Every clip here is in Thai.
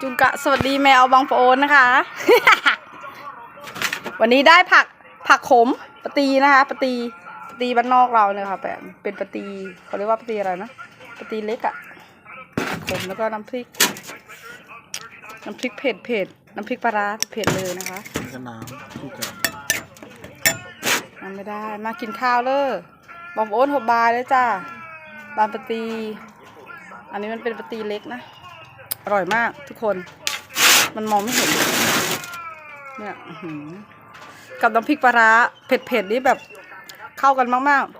จุงกะสวัสดีแมวบางปะโอนนะคะ วันนี้ได้ผักผักขมปะตีนะคะปะตีปะตีบ้านนอกเราเนี่ยค่ะเป็นเป็นปะตีเขาเรียกว่าปะตีอะไรนะปะตีเล็กอะขมแล้วก็น้ำพริก น้ำพริกเผ็ดเผ็ดน้ำพริกปลาร้าเผ็ดเลยนะคะนี่ก็น้ำคู่กันมันไม่ได้มากินข้าวเลยบองโอนหบบายเลยจ้าบานปะตีอันนี้มันเป็นปะตีเล็กนะ อร่อยมากทุกคน มันมองไม่เห็น เนี่ยหือกับน้ำพริกปลาร้าเผ็ดเผ็ดๆนี่แบบเข้ากันมากๆ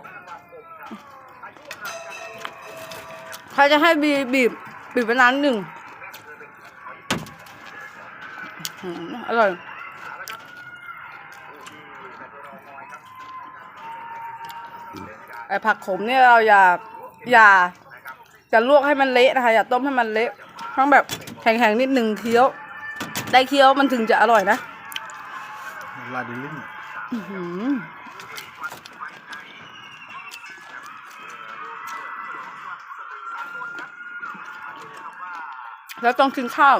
ใครจะให้บีบบีบบีบไปนานหนึ่งอื้อหืออร่อยไอผักขมเนี่ยเราอย่าอย่าจะลวกให้มันเละนะคะ อย่าต้มให้มันเละ ต้องแบบแข็งๆนิดนึงเคี้ยว ได้เคี้ยวมันถึงจะอร่อยนะลาดิลินอื้อหือแล้วต้องกินข้าว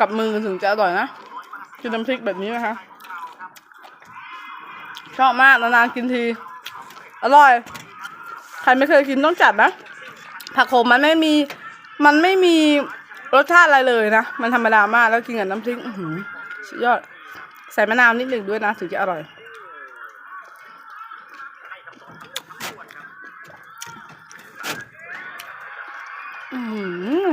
กับมือถึงจะอร่อยนะกินน้ำพริกแบบนี้นะคะชอบมากนานๆกินที อร่อย ใครไม่เคยกินต้องจัดนะ ผักโขมมันไม่มี มันไม่มี รสชาติอะไรเลยนะ มันธรรมดามากแล้วกินกับน้ำพริกอื้อหือสุดยอด ใส่มะนาวนิดหนึ่งด้วยนะ ถึงจะอร่อย อือหือ